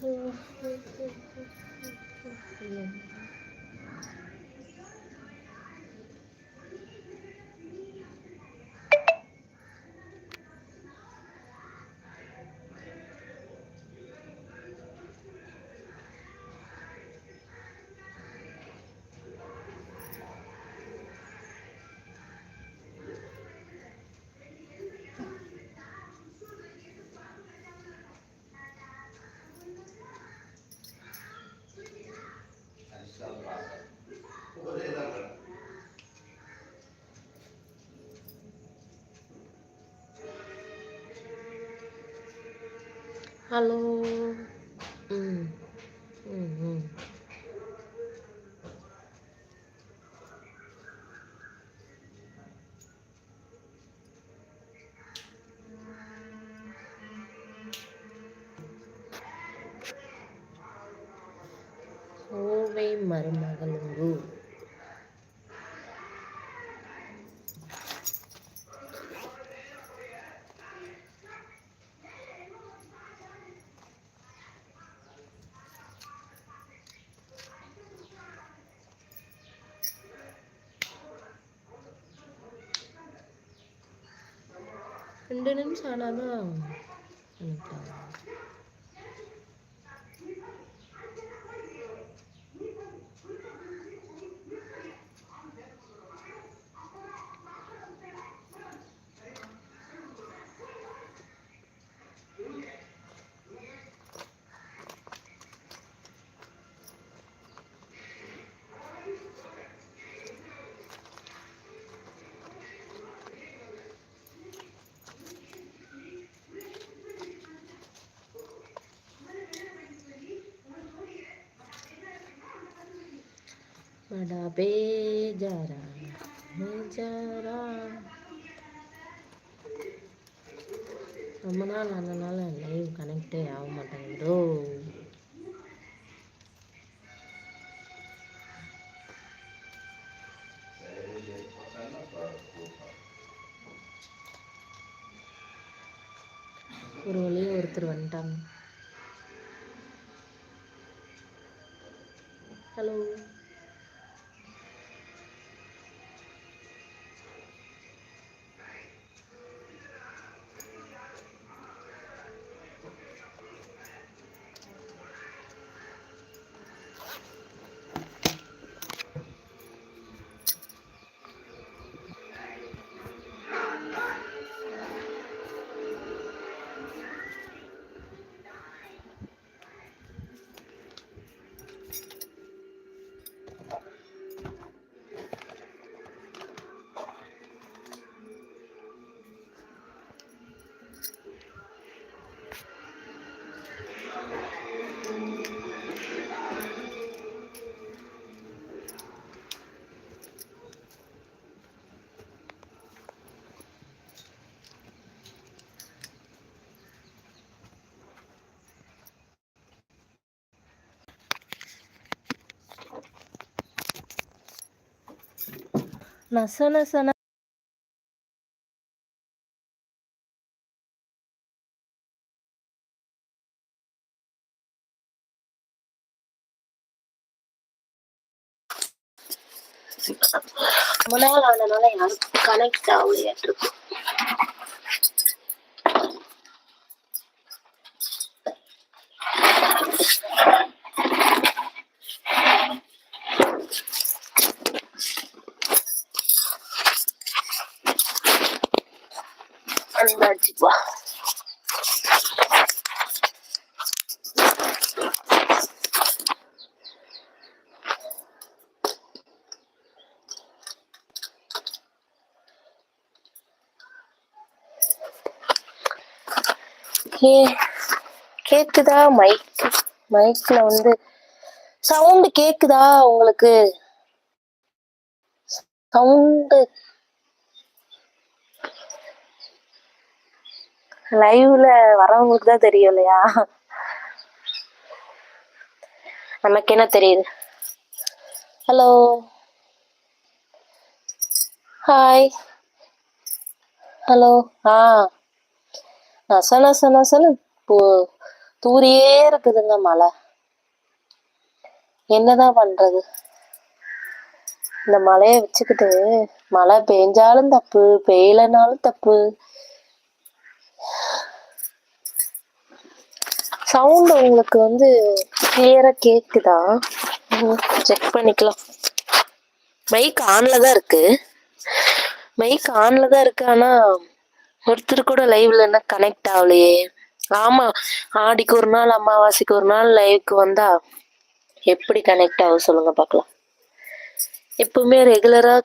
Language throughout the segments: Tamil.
呵呵呵呵呵呵呵 ஹலோ ம் ம் ம் கோவை மருமகளூரு ரெண்டு நிமிஷம் ஆனாதான் பண்ணிக்கலாம் बड़ा बेजारा बेजारा ரொம்ப நாள் ஆனனால லைவ் கனெக்டே ஆக மாட்டேங்குதோ ஒரு வழியாக ஒருத்தர் வந்துட்டாங்க ஹலோ நச நசன ரொம்ப நாள் ஆனனால யாரும் கனெக்ட் ஆகலையாட்டிருக்கு அந்தாச்சு கே கேக்குதா? மைக் மைக்ல வந்து சவுண்ட் கேக்குதா உங்களுக்கு? சவுண்டு லைவ்ல வரவங்களுக்கு தான் தெரியும் இல்லையா? நமக்கு என்ன தெரியுது? ஹலோ ஹாய் ஹலோ ஆ. நச நச நசன்னு தூரியே இருக்குதுங்க மழை. என்னதான் பண்றது? இந்த மழைய வச்சுக்கிட்டு மழை பெஞ்சாலும் தப்பு பெய்யலனாலும் தப்பு. சவுண்ட் உங்களுக்கு வந்து கிளியரா கேக்குதா? செக் பண்ணிக்கலாம். மைக் ஆன்ல தான் இருக்கு. மைக் ஆன்ல தான் இருக்கு ஆனா ஒருத்தர் கூட லைவ்ல என்ன கனெக்ட் ஆகலையே. ஆமா ஆடிக்கு ஒரு நாள் அமாவாசைக்கு ஒரு நாள் லைவுக்கு வந்தா எப்படி கனெக்ட் ஆகும் சொல்லுங்க பார்க்கலாம். எப்பவுமே ரெகுலரா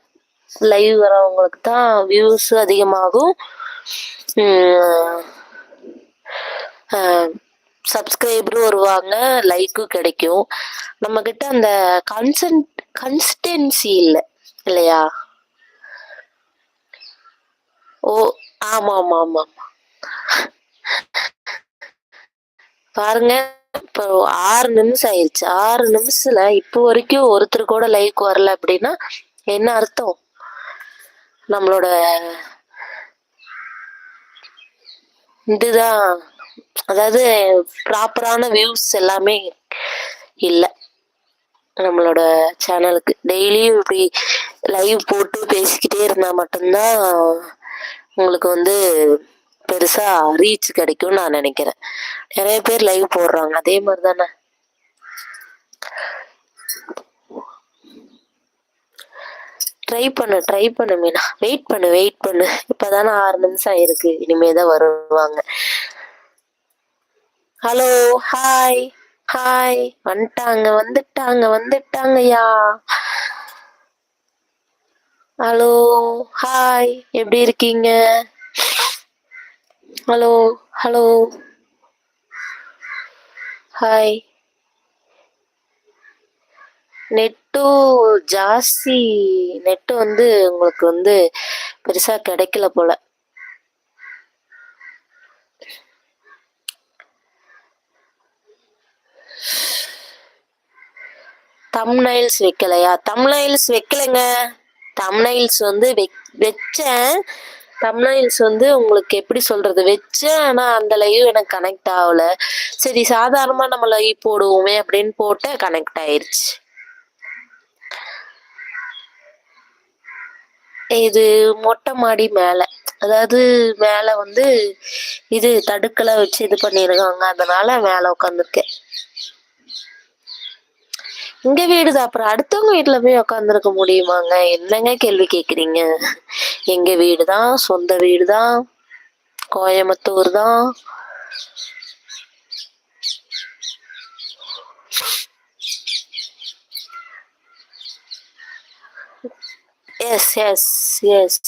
லைவ் வரவங்களுக்கு தான் வியூஸ் அதிகமாகும். சப்ஸ்கிரைபரும் வருவாங்க லைக்கும் கிடைக்கும். நம்ம கிட்ட அந்த கன்சன்ட் கன்சிஸ்டன்சி இல்லை இல்லையா? ஓ ஆமா ஆமா ஆமா ஆமா பாருங்க இப்போ ஆறு நிமிஷம் ஆயிடுச்சு. ஆறு நிமிஷத்துல இப்போ வரைக்கும் ஒருத்தர் கூட லைக் வரல அப்படின்னா என்ன அர்த்தம்? நம்மளோட இதுதான். அதாவது ப்ராப்பரான வியூஸ் எல்லாமே இல்லை. நம்மளோட சேனலுக்கு டெய்லியும் இப்படி லைவ் போட்டு பேசிக்கிட்டே இருந்தால் மட்டும்தான் உங்களுக்கு வந்து பெருசா ரீச் கிடைக்கும்னு நான் நினைக்கிறேன். நிறைய பேர் லைவ் போடுறாங்க. அதே மாதிரி தானே ட்ரை பண்ணு ட்ரை பண்ணு மீனா. வெயிட் பண்ணு வெயிட் பண்ணு. இப்பதானே ஆறு நிமிஷம் ஆயிருக்கு. இனிமேதான் வருவாங்க. ஹலோ ஹாய் ஹாய் வந்துட்டாங்க வந்துட்டாங்க வந்துட்டாங்கய்யா. ஹலோ ஹாய் எப்படி இருக்கீங்க? ஹலோ ஹலோ ஹாய் நெட்டும் ஜாஸ்தி. நெட்டு வந்து உங்களுக்கு வந்து பெருசா கிடைக்கல போல. தம்னைல்ஸ் வைக்கலையா? தம்னைல்ஸ் வைக்கலைங்க. தம்னைல்ஸ் வந்து வெக்- வச்சேன். தம்னைல்ஸ் வந்து உங்களுக்கு எப்படி சொல்றது? வச்சேன் ஆனா அந்த லைவ் எனக்கு கனெக்ட் ஆகல. சரி சாதாரணமா நம்ம லைவ் போடுவோமே அப்படின்னு போட்டு கனெக்ட் ஆயிருச்சு. இது மொட்டை மாடி மேல. அதாவது மேல வந்து இது தடுக்கலை வச்சு இது பண்ணிருக்காங்க அதனால மேல உட்காந்துருக்கேன். இங்க வீடு அப்புறம் அடுத்தவங்க வீட்டுல போய் உட்காந்துருக்க முடியுமாங்க? என்னங்க கேள்வி கேக்குறீங்க? எங்க வீடுதான் சொந்த வீடுதான் கோயம்புத்தூர் தான்? S S S